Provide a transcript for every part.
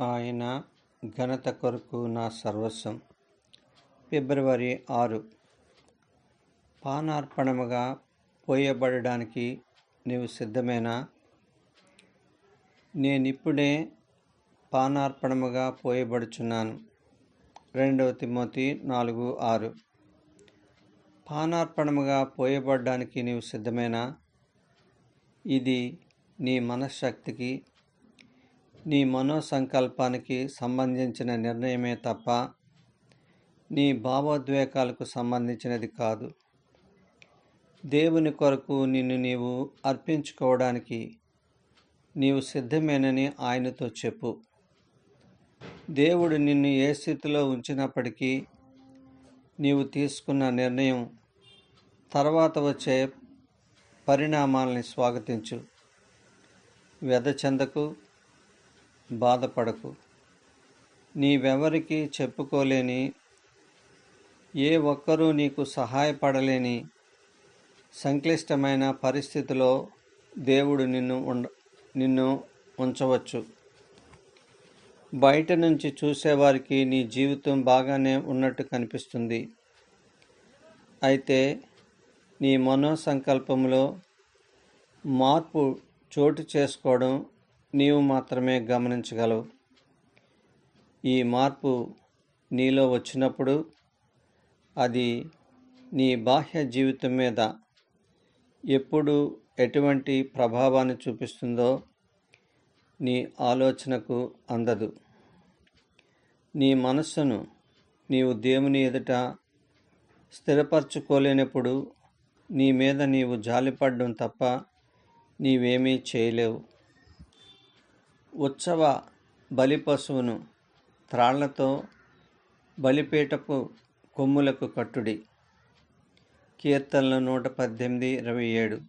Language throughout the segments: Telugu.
ఆయన ఘనత కొరకు నా సర్వస్వం. ఫిబ్రవరి ఆరు. పానార్పణముగా పోయబడడానికి నీవు సిద్ధమేనా? నేనిప్పుడే పానార్పణముగా పోయబడుచున్నాను. రెండవ తిమోతి నాలుగు ఆరు. పానార్పణముగా పోయబడడానికి నీవు సిద్ధమేనా? ఇది నీ మనశ్శక్తికి నీ మనోసంకల్పానికి సంబంధించిన నిర్ణయమే తప్ప నీ భావోద్వేగాలకు సంబంధించినది కాదు. దేవుని కొరకు నిన్ను నీవు అర్పించుకోవడానికి నీవు సిద్ధమేనని ఆయనతో చెప్పు. దేవుడు నిన్ను ఏ స్థితిలో ఉంచినప్పటికీ నీవు తీసుకున్న నిర్ణయం తర్వాత వచ్చే పరిణామాలని స్వాగతించు. వ్యధ చెందకు బాధపడకు. నీవెవరికి చెప్పుకోలేని ఏ ఒక్కరూ నీకు సహాయపడలేని సంక్లిష్టమైన పరిస్థితిలో దేవుడు నిన్ను ఉండ నిన్ను ఉంచవచ్చు. బయట నుంచి చూసేవారికి నీ జీవితం బాగానే ఉన్నట్టు కనిపిస్తుంది. అయితే నీ మనోసంకల్పంలో మార్పు చోటు చేసుకోవడం నీవు మాత్రమే గమనించగలవు. ఈ మార్పు నీలో వచ్చినప్పుడు అది నీ బాహ్య జీవితం మీద ఎప్పుడు ఎటువంటి ప్రభావాన్ని చూపిస్తుందో నీ ఆలోచనకు అందదు. నీ మనస్సును నీవు దేవుని ఎదుట స్థిరపరచుకోలేనప్పుడు నీ మీద నీవు జాలిపడడం తప్ప నీవేమీ చేయలేవు. ఉత్సవ బలి పశువును త్రాళ్ళతో బలిపీటపు కొమ్ములకు కట్టుడి. కీర్తనలు నూట పద్దెనిమిది ఇరవై ఏడు.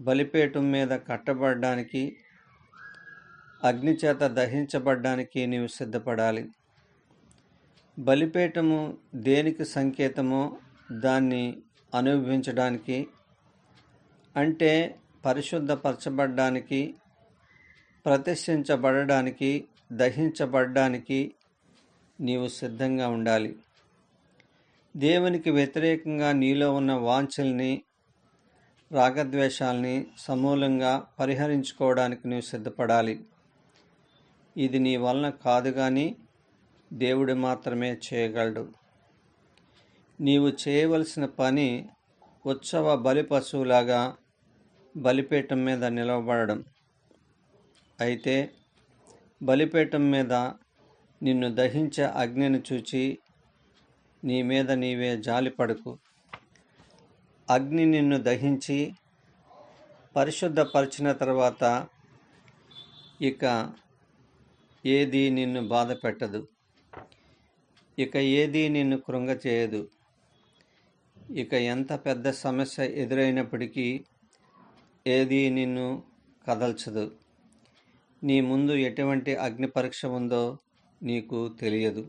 బలిపీఠం మీద కట్టబడడానికి అగ్నిచేత దహించబడ్డానికి నీవు సిద్ధపడాలి. బలిపీఠము దేనికి సంకేతమో దాన్ని అనుభవించడానికి అంటే పరిశుద్ధపరచబడ్డానికి ప్రతిష్ఠించబడడానికి దహించబడడానికి నీవు సిద్ధంగా ఉండాలి. దేవునికి వ్యతిరేకంగా నీలో ఉన్న వాంఛల్ని రాగద్వేషాల్ని సమూలంగా పరిహరించుకోవడానికి నువ్వు సిద్ధపడాలి. ఇది నీ వలన కాదు కానీ దేవుడు మాత్రమే చేయగలడు. నీవు చేయవలసిన పని ఉత్సవ బలి పశువులాగా బలిపీఠం మీద నిలవబడడం. అయితే బలిపీఠం మీద నిన్ను దహించే అగ్నిని చూచి నీ మీద నీవే జాలిపడకు అగ్ని నిన్ను దహించి పరిశుద్ధపరిచిన తర్వాత ఇక ఏది నిన్ను బాధ పెట్టదు. ఇక ఏది నిన్ను కృంగ చేయదు. ఇక ఎంత పెద్ద సమస్య ఎదురైనప్పటికీ ఏది నిన్ను కదల్చదు. నీ ముందు ఎటువంటి అగ్ని పరీక్ష ఉందో నీకు తెలియదు.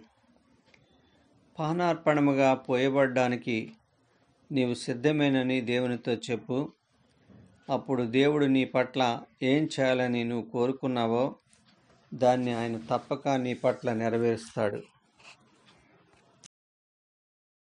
పానార్పణముగా పోయబడ్డానికి నీవు సిద్ధమేనని దేవునితో చెప్పు. అప్పుడు దేవుడు నీ పట్ల ఏం చేయాలని నువ్వు కోరుకున్నావో దాన్ని ఆయన తప్పక నీ పట్ల నెరవేరుస్తాడు.